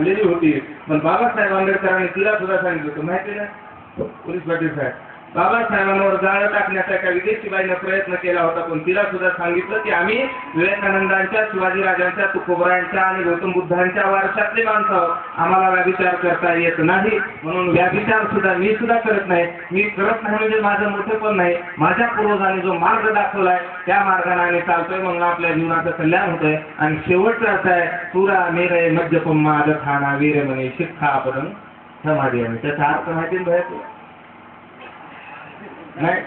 झालेली होती. पण बाबासाहेब आंबेडकरांनी तिला सुद्धा सांगितलं होतं. माहिती ना? पोलीस पाटील साहेब. बाबासाहेबांवर जाळं टाकण्याचा एका विदेशी बाईनं प्रयत्न केला होता पण तिला सुद्धा सांगितलं की आम्ही विवेकानंदांच्या शिवाजीराजांच्या तुकोबरांच्या आणि गौतम बुद्धांच्या वारशातले माणसं आहोत. आम्हाला व्याभिचार करता येत नाही. म्हणून व्याभिचार सुद्धा मी सुद्धा करत नाही. मी करत नाही म्हणजे माझं मोठं पण नाही. माझ्या पूर्वजांनी जो मार्ग दाखवलाय त्या मार्गाने आम्ही चालतोय. म्हणून आपल्या जीवनाचं कल्याण होतंय. आणि शेवटचं असं आहे सुरा मेरे मध्यपम माद खाना वीर म्हणे शिक्षा आपण समाधी आहे त्याचा अर्थ माहिती ना नाही.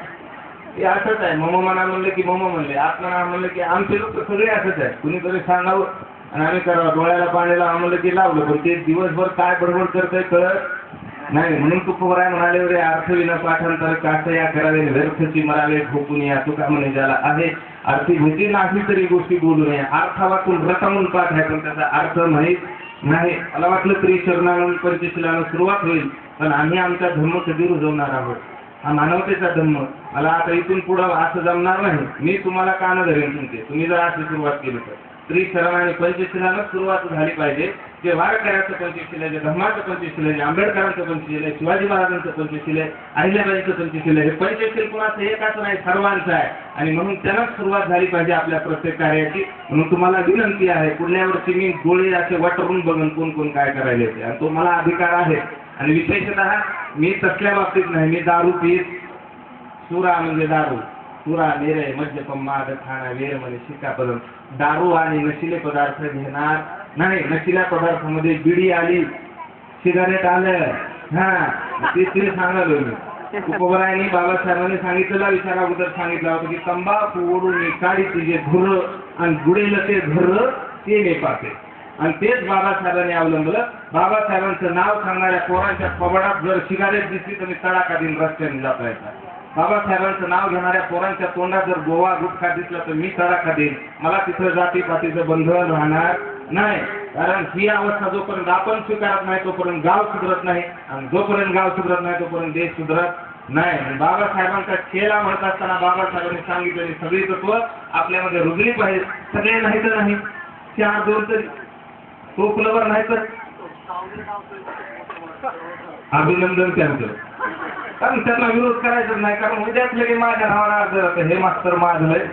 हे असंच आहे. मम म्हणा म्हणलं की मम म्हणले. आत्मना म्हणलं की आमचे लोक सगळे असंच आहे कुणीतरी सांगावं आणि आम्ही करावं. डोळ्याला पाणी लावा म्हणलं की लावलं पण ते दिवसभर काय बडबड करतंय कळत नाही. म्हणून तुकोबराय म्हणाले रे अर्थविना पाठांतर कास या करावे. व्यर्थची मरावे ठोकून या. तुका म्हणे ज्याला आहे? अर्थीभूती म्हणजे नाही तरी गोष्टी बोलू नये अर्थावातून रटावून पाठ आहे पण त्याचा अर्थ माहीत नाही. मला वाटलं तरी शरणानंद पंचशिलानं सुरुवात होईल. पण आम्ही आमचा धर्म कधी रुजवणार आहोत? हा मानवतेचा धम्म मला आता इथून पुढं असं जमणार नाही. मी तुम्हाला कानं धरेन तुमचे तुम्ही जर अशी सुरुवात केली तर. त्रिशरण आणि पंचशिलानं सुरुवात झाली पाहिजे. जे वारकऱ्याचं पंचशील आहे जे धर्माचं पंचशील आहे जे आंबेडकरांचं पंचशील आहे शिवाजी महाराजांचं पंचशील आहे अहिल्याबाईंचं पंचशील आहे. हे पंचशील कुणाचं एकाच नाही सर्वांचं आहे. आणि म्हणून त्यांनाच सुरुवात झाली पाहिजे आपल्या प्रत्येक कार्याची. म्हणून तुम्हाला विनंती आहे पुढल्या वर्षी मी डोळे असे वाटरून बघून कोण कोण काय करायला येते आणि तो मला अधिकार आहे. आणि विशेषतः मी तसल्या बाबतीत नाही. मी दारू पीत. सुरा म्हणजे दारू. सुरा नेरे मद्यपम माद खाणा वेर म्हणजे शिकापदम दारू आणि नशिले पदार्थ घेणार नाही. नशिल्या पदार्थामध्ये बिडी आली सिगारेट आलं. हा ते तिने सांगालो मी. उपबरायांनी बाबासाहेबांनी सांगितलेला विचार अगोदर सांगितला होता की तंबाखू ओढून काढीचे जे घुर आणि गुडेल ते घर ते मी पाहते. आणि तेच बाबासाहेबांनी अवलंबलं. बाबासाहेबांचं नाव सांगणाऱ्या पोरांच्या पबडात जर सिगारेट दिसली तर मी तडाखा दिन रस्त्याने जाता येतात बाबासाहेबांचं नाव घेणाऱ्या पोरांच्या तोंडात जर गोवा गुटखा दिसला तर मी तडाखा देईन मला तिथं जातीपातीचं बंधन राहणार नाही. कारण ही अवस्था जोपर्यंत आपण स्वीकारत नाही तोपर्यंत गाव सुधरत नाही आणि जोपर्यंत गाव सुधरत नाही तोपर्यंत देश सुधरत नाही. आणि बाबासाहेबांचा खेळा म्हणत असताना बाबासाहेबांनी सांगितलेली सगळी तत्व आपल्यामध्ये रुजली पाहिजे सगळे नाही तर नाही. चार दोन तरी. तो फुलवर नाही तर अभिनंदन त्यांचं. कारण त्यांना विरोध करायचा नाही कारण उद्याच लगे माझ्या नावाला अर्ज जातं हे मास्तर माझलंय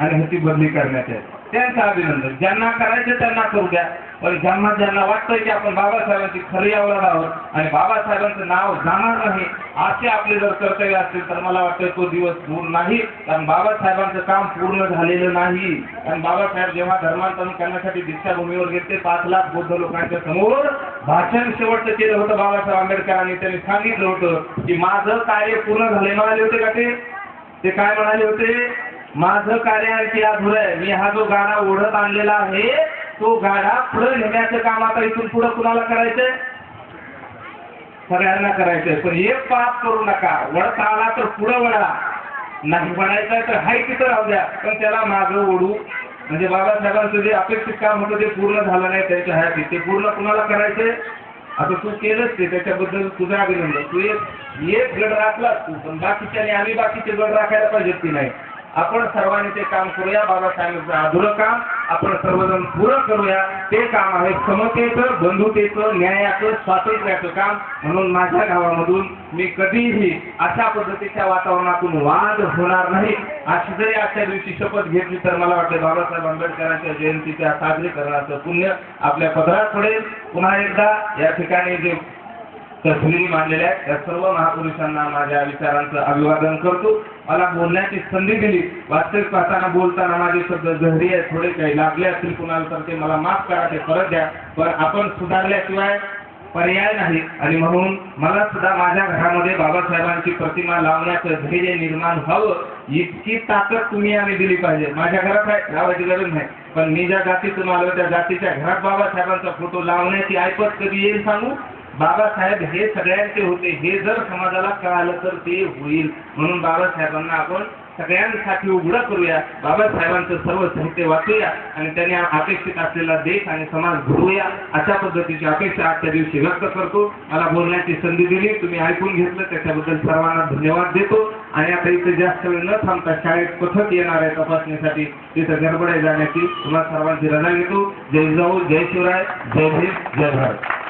आणि ह्याची बदली करण्यात आहे त्यांचं अभिनंदन. ज्यांना करायचं त्यांना करू द्या. पण ज्यांना ज्यांना वाटतंय की आपण बाबासाहेबांची खरी आवड आहोत आणि बाबासाहेबांचं नाव जाणार नाही असे आपले जर कर्तव्य असतील तर मला वाटतं तो दिवस दूर नाही. कारण बाबासाहेबांचं काम पूर्ण झालेलं नाही. आणि बाबासाहेब जेव्हा धर्मांतरण करण्यासाठी दीक्षाभूमीवर गेले पाच लाख बौद्ध लोकांच्या समोर भाषण शेवटचं केलं होतं बाबासाहेब आंबेडकरांनी त्यांनी सांगितलं होतं की माझं कार्य पूर्ण झाले म्हणाले होते का ते? ते काय म्हणाले होते? माझं कार्य आणखी अधुरं आहे मी हा जो गाडा ओढत आणलेला आहे तो गाडा पुढे नेण्याचं काम आता इथून पुढे कुणाला करायचंय? सगळ्यांना करायचंय. पण एक पाप करू नका. वळत आला तर पुढे वळा. नाही वळायचं तर हाय तिथं राहू द्या. पण त्याला मागं ओढू. म्हणजे बाबासाहेबांचं जे अपेक्षित काम होतं ते पूर्ण झालं नाही त्याच्या हयाती ते पूर्ण कुणाला करायचंय? आता तू केलंच ते. त्याच्याबद्दल तुझं अभिनंदन. तू एक एक गड राखलास तू. पण बाकीच्याने आम्ही बाकीचे गड राखायला पाहिजेत की नाही? आपण सर्वांनी ते काम करूया बाबासाहेबांचं अधुरं काम. आपण सर्वजण पुरं करूया. ते काम आहे समतेचं बंधुतेचं न्यायाचं स्वातंत्र्याचं काम. म्हणून माझ्या गावामधून मी कधीही अशा पद्धतीच्या वातावरणातून वाद होणार नाही. अशी जरी आजच्या दिवशी शपथ घेतली तर मला वाटतं बाबासाहेब आंबेडकरांच्या जयंतीच्या साजरीकरणाचं पुण्य आपल्या पदरात पडेल. पुन्हा एकदा या ठिकाणी जे तसली मांडलेल्या आहेत या सर्व महापुरुषांना माझ्या विचारांचं अभिवादन करतो. मला बोलण्याची संधी दिली. वास्तविक पाहताना बोलताना माझे शब्द जहरी आहे थोडे काही लागले असतील कुणाला तर ते मला माफ करा ते परत द्या. पण आपण सुधारल्याशिवाय पर्याय नाही. आणि म्हणून मला सुद्धा माझ्या घरामध्ये बाबासाहेबांची प्रतिमा लावण्याचं धैर्य निर्माण व्हावं इतकी ताकद तुम्ही आम्ही दिली पाहिजे. माझ्या घरात आहे लावायची गरज नाही. पण मी ज्या जातीतून आलो त्या जातीच्या घरात बाबासाहेबांचा फोटो लावण्याची ऐपत कधी येईल सांगू? बाबासाहेब हे सगळ्यांचे होते. हे जर समाजाला कळालं तर ते होईल. म्हणून बाबासाहेबांना आपण सगळ्यांसाठी उघडं करूया. बाबासाहेबांचं सर्व साहित्य वाचूया आणि त्यांनी अपेक्षित असलेला देश आणि समाज घडवूया अशा पद्धतीची अपेक्षा आजच्या दिवशी व्यक्त करतो. मला बोलण्याची संधी दिली. तुम्ही ऐकून घेतलं. त्याच्याबद्दल सर्वांना धन्यवाद देतो. आणि आता इथे जास्त वेळ न थांबता शाळेत पथक येणार आहे तपासणीसाठी तिथं गडबड जाण्याची. तुम्हाला सर्वांची रजा घेतो. जय जाऊ. जय शिवराय. जय भीम. जय भारत.